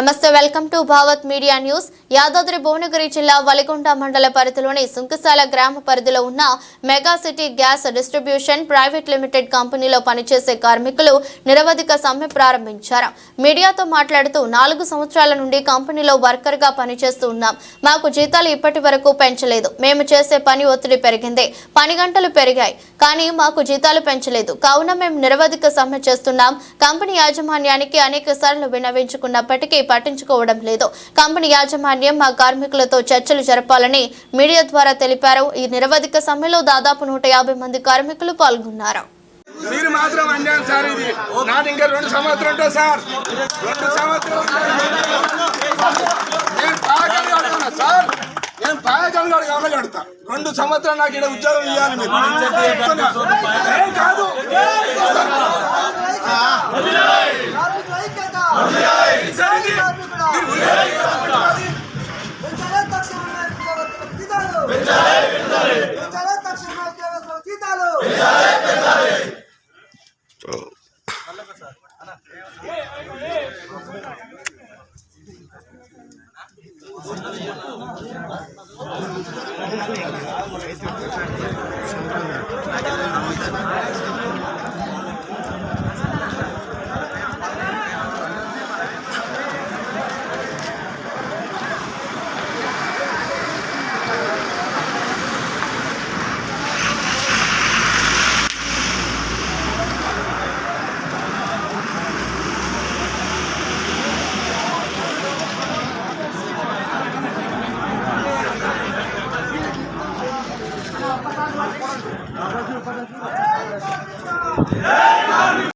నమస్తే welcome to Bhavat media news. Yadadri Bhuvanagiri జిల్లా వలిగొండ మండల పరిధిలోని సుంకసాల గ్రామ పరిధిలో ఉన్న mega city gas distribution private limited కంపెనీలో పనిచేసే కార్మికులు నిరవధిక సమ్మె ప్రారంభించారు. మీడియాతో మాట్లాడుతూ నాలుగు సంవత్సరాల నుండి కంపెనీలో వర్కర్గా పనిచేస్తూ ఉన్నాం. మాకు జీతాలు ఇప్పటి వరకు పెంచలేదు. మేము చేసే పని ఒత్తిడి పెరిగింది. పని గంటలు పెరిగాయి. కానీ మాకు జీతాలు పెంచలేదు. కావున మేము నిరవధిక సమ్మె చేస్తున్నాం. కంపెనీ యాజమాన్యానికి అనేక సార్లు విన్నవించుకున్నప్పటికీ పట్టించుకోవడం లేదు. కంపెనీ యాజమాన్యం మా కార్మికులతో చర్చలు జరపాలని మీడియా ద్వారా తెలిపారు. ఈ నిరవధిక సమ్మెలో దాదాపు నూట యాభై మంది కార్మికులు పాల్గొన్నారు. మీరు మాత్రం అన్యాయం సార్ ఇది. నాకు ఇంకా రెండు సంవత్సరం ఉంటుంది సార్. రెండు సంవత్సరం నేను సార్. నేను పాయకలు అడగాలి అడుగుతా రెండు సంవత్సరాలు నాకు ఇక్కడ ఉద్యోగం ఇవ్వాలి మీరు కాదు సార్ ఇది మీరు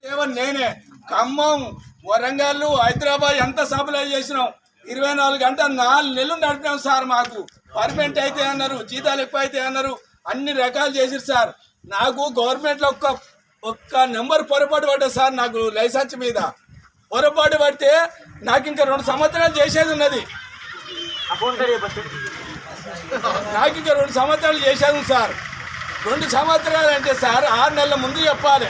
కేవలం నేనే. ఖమ్మం వరంగల్ హైదరాబాద్ ఎంత సప్లై చేసినాం? ఇరవై నాలుగు గంటలు నాలుగు నెలలు నడిపినాం సార్ మాకు. పర్మనెంట్ అయితే అన్నారు జీతాలు ఎక్కువ అయితే అన్నారు అన్ని రకాలు చేసిరు సార్. నాకు గవర్నమెంట్లో ఒక్క ఒక్క నెంబర్ పొరపాటు పడ్డది సార్ నాకు లైసెన్స్ మీద. పొరపాటు పడితే నాకు ఇంకా రెండు సంవత్సరాలు చేసేది ఉన్నది. నాకు ఇంకా రెండు సంవత్సరాలు చేశాను సార్. రెండు సంవత్సరాలు అంటే సార్ ఆరు నెలల ముందు చెప్పాలి.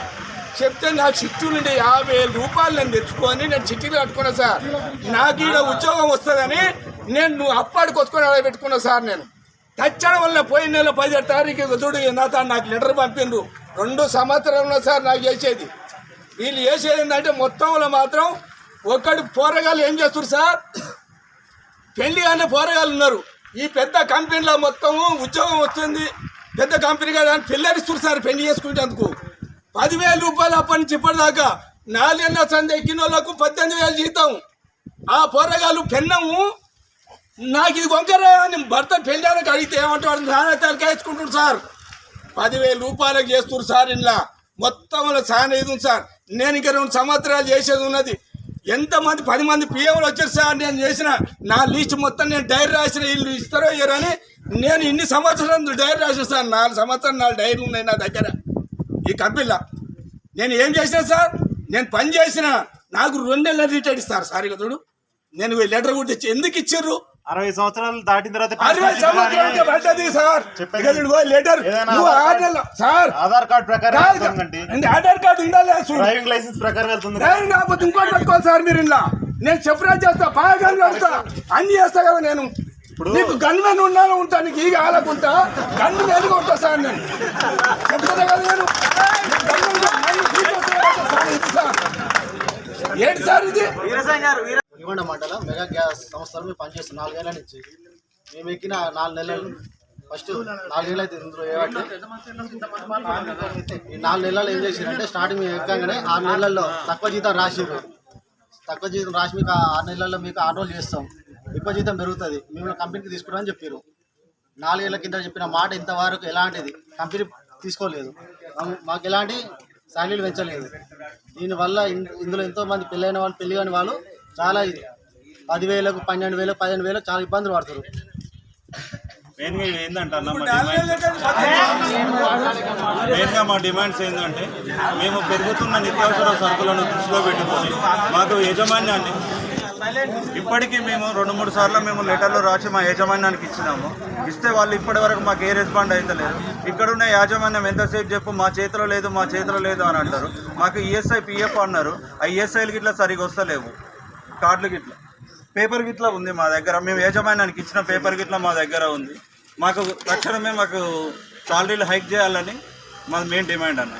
చెప్తే నా చిట్టు నుండి యాభై వేల రూపాయలు నేను తెచ్చుకొని నేను చిట్టీలు కట్టుకున్నా సార్. నాకు ఈడ ఉద్యోగం వస్తుందని నేను నువ్వు అప్పాడికి వచ్చుకొని అలా పెట్టుకున్నా సార్ నేను. తచ్చడం వల్ల పోయిన నెల పదిహేడు తారీఖు చూడు నా నాకు లెటర్ పంపిండ్రు. రెండు సంవత్సరంలో సార్ నాకు చేసేది. వీళ్ళు చేసేది ఏంటంటే మొత్తంలో మాత్రం ఒకటి పోరగాళ్ళు ఏం చేస్తారు సార్? పెళ్ళి అనే పోరగాళ్ళు ఉన్నారు. ఈ పెద్ద కంపెనీలో మొత్తం ఉద్యోగం వస్తుంది. పెద్ద కంపెనీ కదా అని పిల్లరిస్తారు సార్ పెళ్ళి చేసుకునేందుకు పదివేల రూపాయలు అప్పటి నుంచి ఇప్పటిదాకా నాలుగన్న సంది ఎక్కిన వాళ్ళకు పద్దెనిమిది వేలు జీతం. ఆ పోరగాళ్ళు పెన్నము. నాకు ఇది వంకర అని భర్త పెళ్ళానికి అడిగితే ఏమంటాడు? నాన్న తలకాయించుకుంటాడు సార్. పదివేల రూపాయలకు చేస్తున్నారు సార్ ఇలా మొత్తం చాలా ఇది ఉంది సార్. నేను ఇంకా రెండు సంవత్సరాలు చేసేది ఉన్నది. ఎంతమంది పది మంది పిఎంలు వచ్చారు సార్ నేను చేసిన నా లిస్ట్ మొత్తం నేను డైరీ రాసిన వీళ్ళు ఇస్తారో ఇయ్యరని నేను ఇన్ని సంవత్సరాలు డైరీ రాసిన సార్ నాలుగు సంవత్సరాలు నాలుగు డైరీ ఉన్నాయి నా దగ్గర. ఈ కంపెనీలో. నేను ఏం చేసిన సార్ నేను పని చేసిన నాకు రెండు నెలల రిటైర్డ్ ఇస్తారు సార్ ఇక చూడు. నేను లెటర్ కూడా తెచ్చి ఎందుకు ఇచ్చారు అరవై సంవత్సరాలు దాటిన తర్వాత అరవై పడ్డది సార్ ఓ లెటర్ సార్ ఆధార్ కార్డ్ ప్రకారం ఆధార్ కార్డు డ్రైవింగ్ లైసెన్స్ ప్రకారం వెళ్తుంది డ్రైవింగ్ కాకపోతే ఇంకోటి పెట్టుకోవాలి సార్ మీరు ఇలా నేను చెప్పరా చేస్తా బాగా చేస్తా అన్ని చేస్తా కదా నేను ఇప్పుడు- నీకు గన్ ఉన్నాను ఉంటా నీకు ఈగ ఆలకుంటా గన్ మీద కొట్టా సార్ నేను చెప్తున్నా కదా నేను గన్ను. ఏంటి సార్ ఇది పులిగొండ మండలం మెగా గ్యాస్ సంస్థలు మేము పనిచేస్తాం నాలుగేళ్ళ నుంచి. మేము ఎక్కిన నాలుగు నెలలు ఫస్ట్ నాలుగేళ్ళు అయితే ఇందులో ఏమంటే ఈ నాలుగు నెలలు ఏం చేసిరంటే స్టార్టింగ్ మేము ఎక్కగానే ఆరు నెలల్లో తక్కువ జీతం రాసిరు తక్కువ జీతం రాసి మీకు ఆరు నెలల్లో మీకు ఆర్డర్లు చేస్తాం. ఎక్కువ జీతం పెరుగుతుంది. మిమ్మల్ని కంపెనీకి తీసుకురామని చెప్పారు నాలుగేళ్ళ కింద చెప్పిన మాట ఇంతవరకు ఎలాంటిది? కంపెనీ తీసుకోలేదు. మాకు- ఎలాంటి శాలరీలు పెంచలేదు. దీనివల్ల ఇందులో ఎంతోమంది పెళ్ళైన వాళ్ళు పెళ్ళి కాని వాళ్ళు చాలా ఇది. పదివేలకు పన్నెండు వేలకు పదిహేను వేలకు చాలా ఇబ్బందులు పడతారు. మెయిన్గా ఇది ఏంటంటే అన్న మా నాలుగు డిమాండ్ నెలలకే పద్దెనిమిది మెయిన్గా మా డిమాండ్స్ ఏంటంటే మేము పెరుగుతున్న నిత్యావసర సరుకులను దృష్టిలో పెట్టుకొని మాకు యజమాన్యాన్ని ఇప్పటికీ మేము రెండు మూడు సార్లు మేము లెటర్లు రాసి మా యాజమాన్యానికి ఇచ్చినాము. ఇస్తే వాళ్ళు ఇప్పటి వరకు మాకు ఏ రెస్పాండ్ అవుతలేదు ఇక్కడున్న యాజమాన్యం ఎంతసేపు చెప్పు మా చేతిలో లేదు మా చేతిలో లేదు అని అంటారు. మాకు ఈఎస్ఐ పిఎఫ్ అన్నారు. ఆ ఈఎస్ఐలు గిట్లా సరిగా వస్తలేవు. కార్డులు గిట్ల. పేపర్ గిట్ల ఉంది మా దగ్గర. మేము యజమానానికి ఇచ్చిన పేపర్ గిట్ల మా దగ్గర ఉంది. మాకు తక్షణమే మాకు సాలరీలు హైక్ చేయాలని మాది మెయిన్ డిమాండ్ అన్న.